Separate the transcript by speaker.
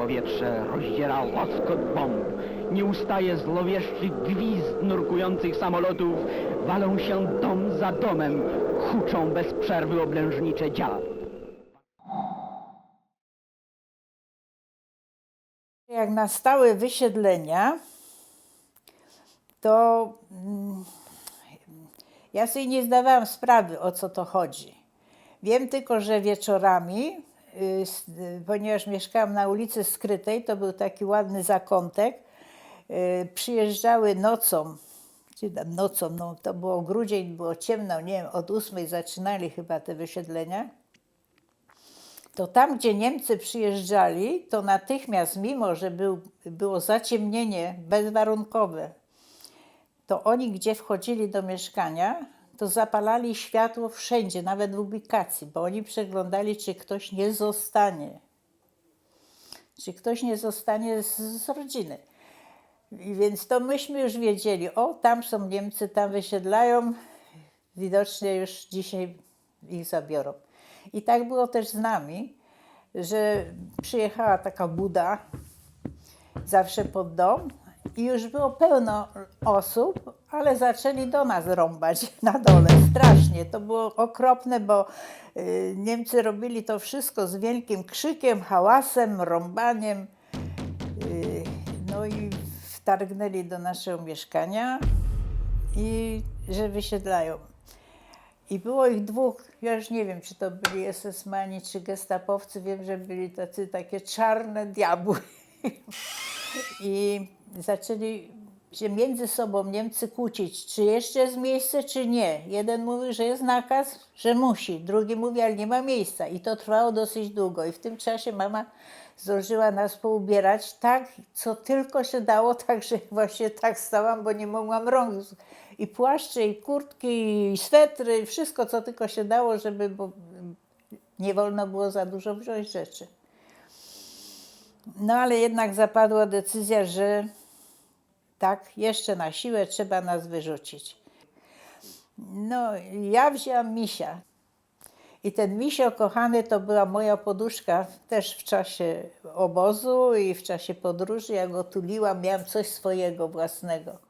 Speaker 1: Powietrze rozdziera łoskot bomb. Nie ustaje złowieszczy gwizd nurkujących samolotów. Walą się dom za domem. Huczą bez przerwy oblężnicze działa.
Speaker 2: Jak nastały wysiedlenia, to mm, ja sobie nie zdawałam sprawy, o co to chodzi. Wiem tylko, że wieczorami, ponieważ mieszkałam na ulicy Skrytej, to był taki ładny zakątek, y, przyjeżdżały nocą, czy tam nocą, no to było grudzień, było ciemno, nie wiem, od ósmej zaczynali chyba te wysiedlenia. To tam, gdzie Niemcy przyjeżdżali, to natychmiast, mimo że był, było zaciemnienie bezwarunkowe, to oni, gdzie wchodzili do mieszkania, to zapalali światło wszędzie, nawet w ubikacji, bo oni przeglądali, czy ktoś nie zostanie. Czy ktoś nie zostanie z, z rodziny. I więc to myśmy już wiedzieli, o, tam są Niemcy, tam wysiedlają, widocznie już dzisiaj ich zabiorą. I tak było też z nami, że przyjechała taka buda zawsze pod dom i już było pełno osób, ale zaczęli do nas rąbać na dole strasznie. To było okropne, bo y, Niemcy robili to wszystko z wielkim krzykiem, hałasem, rąbaniem. Y, No i wtargnęli do naszego mieszkania i że wysiedlają. I było ich dwóch, ja już nie wiem, czy to byli SS-mani, czy gestapowcy, wiem, że byli tacy takie czarne diabły. I zaczęli się między sobą Niemcy kłócić, czy jeszcze jest miejsce, czy nie. Jeden mówi, że jest nakaz, że musi, drugi mówi, ale nie ma miejsca. I to trwało dosyć długo. I w tym czasie mama zdążyła nas poubierać tak, co tylko się dało, także właśnie tak stałam, bo nie mogłam rąk. I płaszcze, i kurtki, i swetry, i wszystko, co tylko się dało, żeby, bo nie wolno było za dużo wziąć rzeczy. No ale jednak zapadła decyzja, że tak, jeszcze na siłę trzeba nas wyrzucić. No, ja wzięłam misia. I ten misio kochany to była moja poduszka też w czasie obozu i w czasie podróży. Ja go tuliłam, miałam coś swojego własnego.